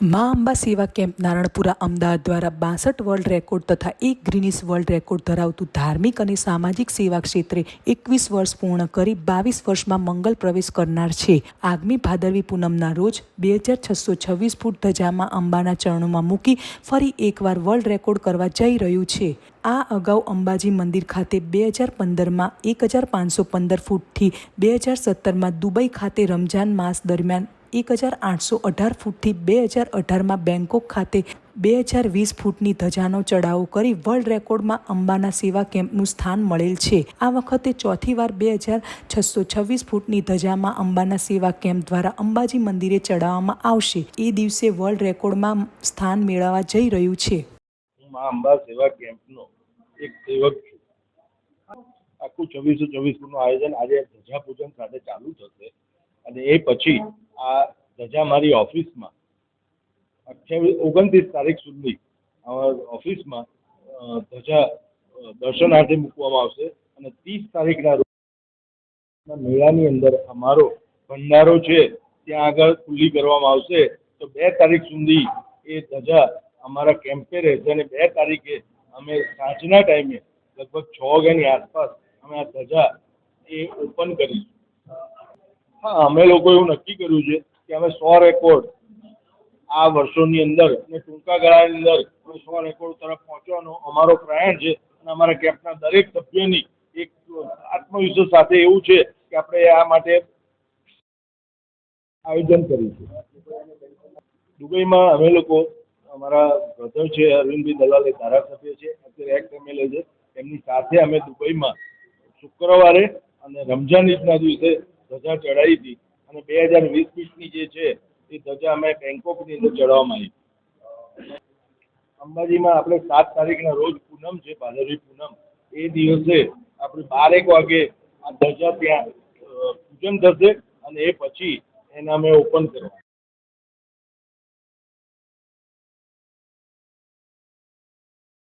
મા અંબા સેવા કેમ્પ નારણપુરા અમદાવાદ દ્વારા બાસઠ વર્લ્ડ રેકોર્ડ તથા એક ગ્રીનિસ વર્લ્ડ રેકોર્ડ ધરાવતું ધાર્મિક અને સામાજિક સેવા ક્ષેત્રે એકવીસ વર્ષ પૂર્ણ કરી બાવીસ વર્ષમાં મંગલ પ્રવેશ કરનાર છે. આગામી ભાદરવી પૂનમના રોજ બે હજાર છસો છવ્વીસ ફૂટ ધજામાં અંબાના ચરણોમાં મૂકી ફરી એકવાર વર્લ્ડ રેકોર્ડ કરવા જઈ રહ્યું છે. આ અગાઉ અંબાજી મંદિર ખાતે બે હજાર પંદરમાં એક હજાર પાંચસો પંદર ફૂટથી બે હજાર સત્તરમાં દુબઈ ખાતે રમજાન માસ દરમિયાન એક હજાર આઠસો અઢાર ફૂટથી બે હજાર અઢારમાં બેંકોક ખાતે બે હજાર વીસ ફૂટની ધજાનો ચડાવો કરી વર્લ્ડ રેકોર્ડમાં અંબાના સેવા કેમ્પનું સ્થાન મળેલ છે. આ વખતે ચોથી વાર બે હજાર છસો છવ્વીસ ફૂટની ધજામાં અંબાના સેવા કેમ્પ દ્વારા અંબાજી મંદિરે ચડાવવામાં આવશે. એ દિવસે વર્લ્ડ રેકોર્ડમાં સ્થાન મેળવવા જઈ રહ્યું છે. અંબા સેવા કેમ્પનો એક સેવક છું. આખું છવ્વીસો છવ્વીસનું આયોજન આજે ધજા પૂજન સાથે ચાલુ થશે. અને એ પછી આ ધજા મારી ઓફિસમાં. અઠ્યાવીસ, ઓગણત્રીસ તારીખ સુધી ઓફિસમાં ધજા દર્શનાર્થે મૂકવામાં આવશે અને ત્રીસ તારીખના રોજ મેળાની અંદર અમારો ભંડારો છે, ત્યાં આગળ ખુલ્લી કરવામાં આવશે. તો બે તારીખ સુધી એ ધજા અમારા કેમ્પે રહેશે અને બે તારીખે અમે સાંજના ટાઈમે, લગભગ છ વાગ્યાની આસપાસ અમે આ ધજા એ ઓપન કરીશું. હા, અમે લોકો એવું નક્કી કર્યું છે કે અમે સો રેકોર્ડ આ વર્ષોની અંદર અને ટૂંકા ગાળાની અંદર અમે સો રેકોર્ડ તરફ પહોંચવાનો અમારો પ્રયાણ છે અને અમારા કેમ્પના દરેક સભ્યોની એક આત્મવિશ્વાસ સાથે એવું છે કે આપણે આ માટે આયોજન કરીશું દુબઈમાં અમે લોકો, અમારા બ્રધર છે, અરવિંદભાઈ દલાલ એ ધારાસભ્ય છે, અત્યારે એક્ટ એમએલએ છે. એમની સાથે અમે દુબઈમાં શુક્રવારે અને રમઝાન ઈદના દિવસે ધજા ચડાવી હતી અને બે હજાર વીસ વીસની જે છે, એ ધજા અમે બેંકોકની અંદર ચડાવવામાં આવી. અંબાજીમાં આપણે સાત તારીખના રોજ પૂનમ છે ભાદરવી પૂનમ. એ દિવસે આપણે બારેક વાગે આ ધજા ત્યાં પૂજન થશે અને એ પછી એને અમે ઓપન કરવાનું.